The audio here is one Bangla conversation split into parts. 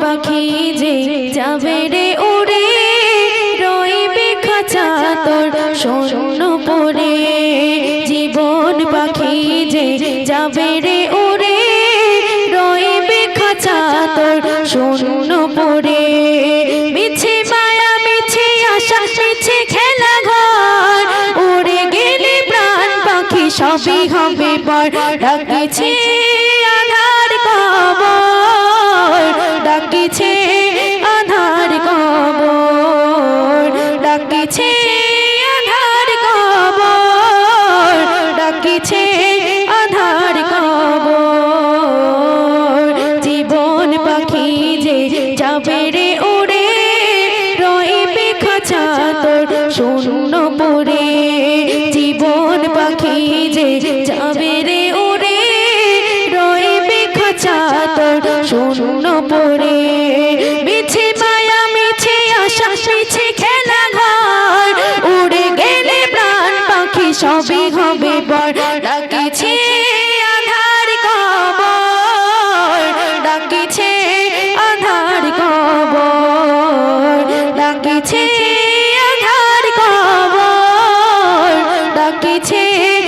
পাখি যে যাবে রে উড়ে রইবে খাঁচা তোর শূন্য পড়ে জীবন পাখি যে যাবে রে উড়ে রইবে খাঁচা তোর শূন্য পড়ে মিছে মায়া, মিছে আশা, মিছে খেলা ঘর, উড়ে গেলে প্রাণ পাখি সবই হবে পর ডাকিছে আধার আধার কবর, ডাকিছে আধার কবর। জীবন পাখি যে যাবে রে উড়ে রইবে খাঁচা তোর শূন্য পড়ে জীবন পাখি যে যাবে রে উড়ে রইবে খাঁচা তোর শূন্য পড়ে ডাকিছে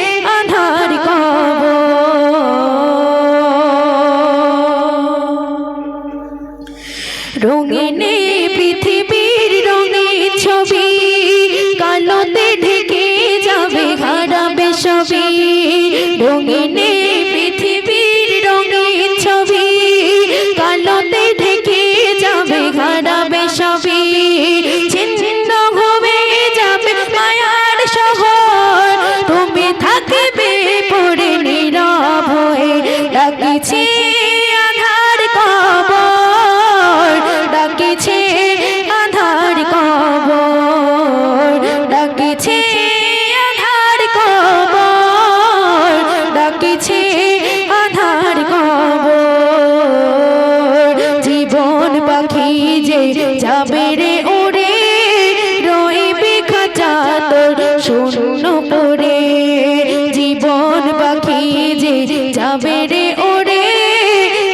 পড়ে জীবন পাখি যে যাবে রে ওরে,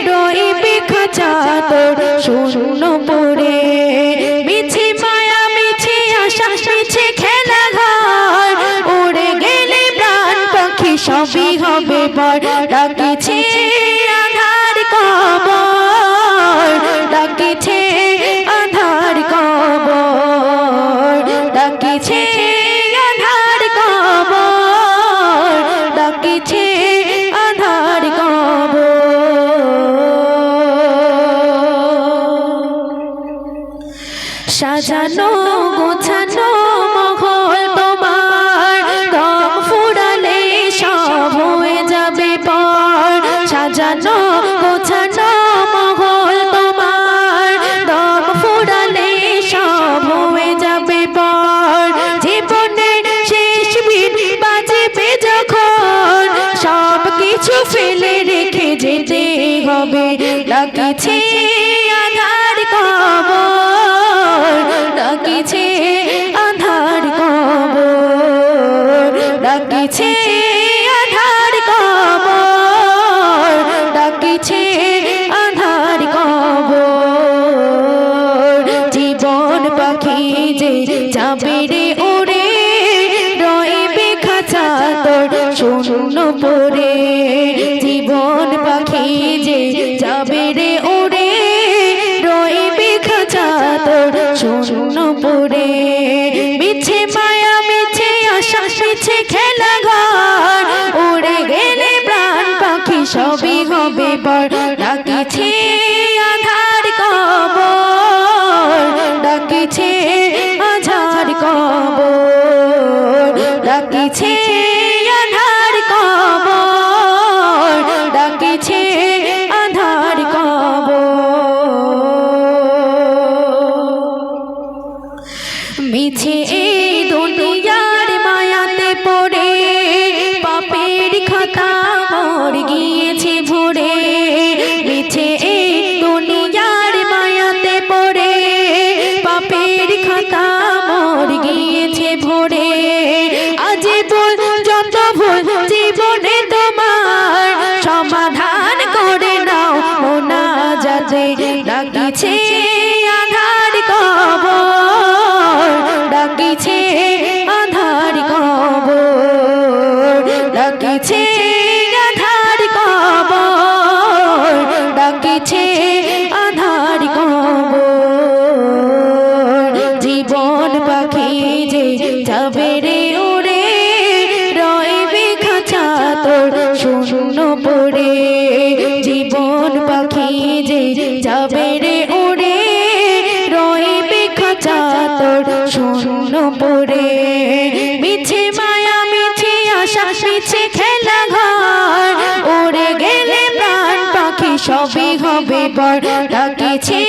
রইবে খাঁচা তোর শূন্য পড়ে মিছে মায়া, মিছে আশা, মিছে খেলা ঘর উড়ে গেলে প্রাণ পাখি সবই হবে বর। সাজানো, গোছানো মহল তোমার। দম ফুরালে সব হয়ে যাবে পর। সাজানো, গোছানো মহল তোমার। দম ফুরালে সব হয়ে যাবে পর। জীবনের শেষ বিন বাজবে যখন। সব কিছু ফেলে রেখে যেতে হবে। ডাকিছে ডাকিছে ডাকিছে আধার কবর ডাকিছে আধার কবর। মিছে এই দুনিয়ার ডাকিছে আধার কবর, ডাকিছে আধার কবর, ডাকিছে আধার কবর, ডাকিছে আধার কবর। জীবন পাখি যে যাবে রে শূন্য পড়ে মিছে মায়া মিছে আশা মিছে খেলা ঘর। ওরে গেলে প্রাণ পাখি, সবই হবে বড় ডাকিছে